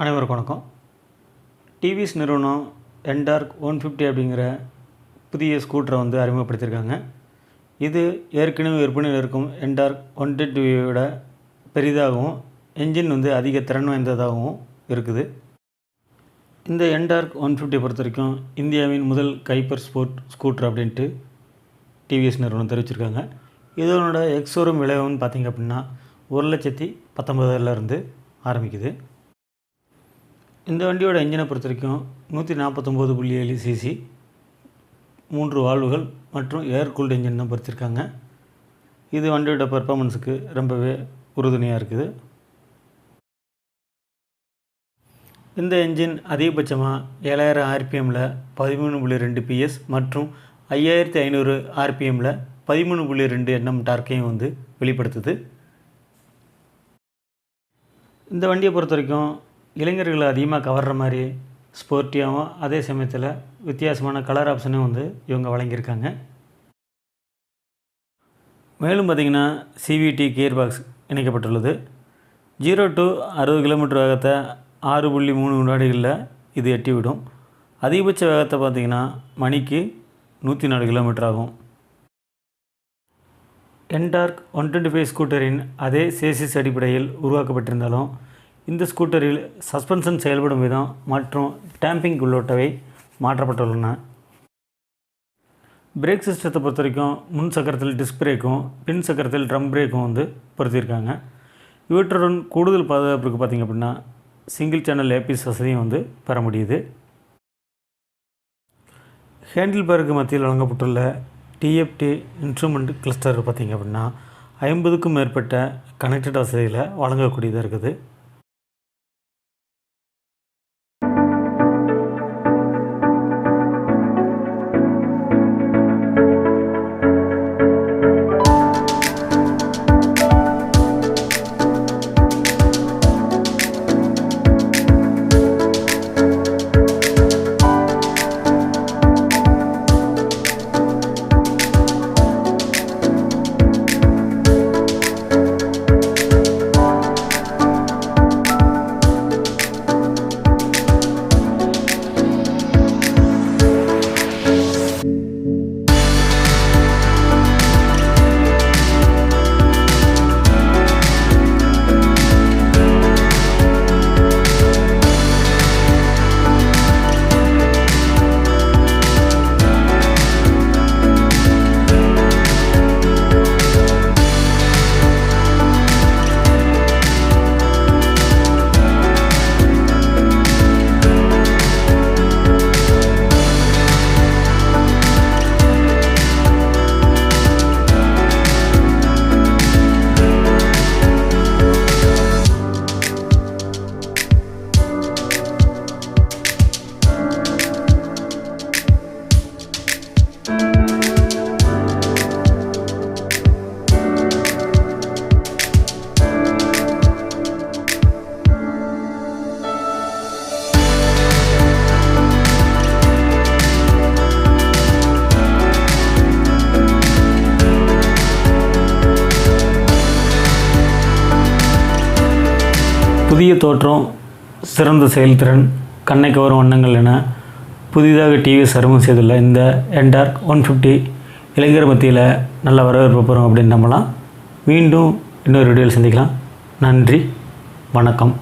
அனைவருக்கும் வணக்கம். டிவிஎஸ் நிறுவனம் என்டார்க் ஒன் ஃபிஃப்டி அப்படிங்கிற புதிய ஸ்கூட்டரை வந்து அறிமுகப்படுத்தியிருக்காங்க. இது ஏற்கனவே விற்பனையில் இருக்கும் என்டார்க் ஒன் விட பெரிதாகவும் என்ஜின் வந்து அதிக திறன் வாய்ந்ததாகவும் இருக்குது. இந்த என்டார்க் ஒன் ஃபிஃப்டியை பொறுத்த வரைக்கும் இந்தியாவின் முதல் கைப்பர் ஸ்போர்ட் ஸ்கூட்டர் அப்படின்ட்டு டிவிஎஸ் நிறுவனம் தெரிவிச்சிருக்காங்க. இதனோட எக்ஸோரூம் விலைன்னு பார்த்தீங்க அப்படின்னா ஒரு லட்சத்தி பத்தொம்பதுலேருந்து ஆரம்பிக்குது. இந்த வண்டியோட இன்ஜினை பொறுத்த வரைக்கும் நூற்றி நாற்பத்தொம்போது புள்ளி ஏழு சிசி மூன்று வால்வுகள் மற்றும் ஏர் கூல்டு இன்ஜின் தான் பொறுத்திருக்காங்க. இது வண்டியோட பர்ஃபாமன்ஸுக்கு ரொம்பவே உறுதுணையாக இருக்குது. இந்த என்ஜின் அதிகபட்சமாக ஏழாயிரம் ஆர்பிஎம்மில் பதிமூணு புள்ளி ரெண்டு பிஎஸ் மற்றும் ஐயாயிரத்தி ஐநூறு ஆர்பிஎம்மில் பதிமூணு புள்ளி ரெண்டு எண்ணம் டார்க்கையும் வந்து வெளிப்படுத்துது. இந்த வண்டியை பொறுத்த வரைக்கும் இளைஞர்களை அதிகமாக கவர்ற மாதிரி ஸ்போர்ட்டியாகவும் அதே சமயத்தில் வித்தியாசமான கலர் ஆப்ஷனும் வந்து இவங்க வழங்கியிருக்காங்க. மேலும் பார்த்திங்கன்னா சிவிடி கியர் பாக்ஸ் இணைக்கப்பட்டுள்ளது. ஜீரோ டு அறுபது கிலோமீட்டர் வேகத்தை ஆறு புள்ளி மூணு வினாடிகளில் இது எட்டிவிடும். அதிகபட்ச வேகத்தை பார்த்திங்கன்னா மணிக்கு நூற்றி நாலு கிலோமீட்டர் ஆகும். என்டார்க் ஒன் டுவெண்ட்டி ஃபைவ் ஸ்கூட்டரின் அதே சேசிஸ் அடிப்படையில் உருவாக்கப்பட்டிருந்தாலும் இந்த ஸ்கூட்டரில் சஸ்பென்ஷன் செயல்படும் விதம் மற்றும் டேம்பிங் உள்ளிட்டவை மாற்றப்பட்டுள்ளன. பிரேக் சிஸ்டத்தை பொறுத்த வரைக்கும் முன் சக்கரத்தில் டிஸ்க் பிரேக்கும் பின் சக்கரத்தில் ட்ரம் பிரேக்கும் வந்து பொருத்தியிருக்காங்க. இவற்றுடன் கூடுதல் பாதுகாப்புக்கு பார்த்திங்க அப்படின்னா சிங்கிள் சேனல் ஏபிஎஸ் வசதியும் வந்து பெற முடியுது. ஹேண்டில் பேருக்கு மத்தியில் வழங்கப்பட்டுள்ள டிஎஃப்டி இன்ஸ்ட்ருமெண்ட் கிளஸ்டர் பார்த்திங்க அப்படின்னா ஐம்பதுக்கும் மேற்பட்ட கனெக்டட் வசதிகளை வழங்கக்கூடியதாக இருக்குது. புதிய தோற்றம் சிறந்த செயல்திறன் கண்ணை கவரும் வண்ணங்கள் என புதிதாக டிவி சருமம் செய்துள்ள இந்த என்டார்க் ஒன் ஃபிஃப்டி இளைஞர் மத்தியில் நல்ல வரவேற்பு பெறும் அப்படின்னு நம்பலாம். மீண்டும் இன்னொரு வீடியோவில் சந்திக்கலாம். நன்றி வணக்கம்.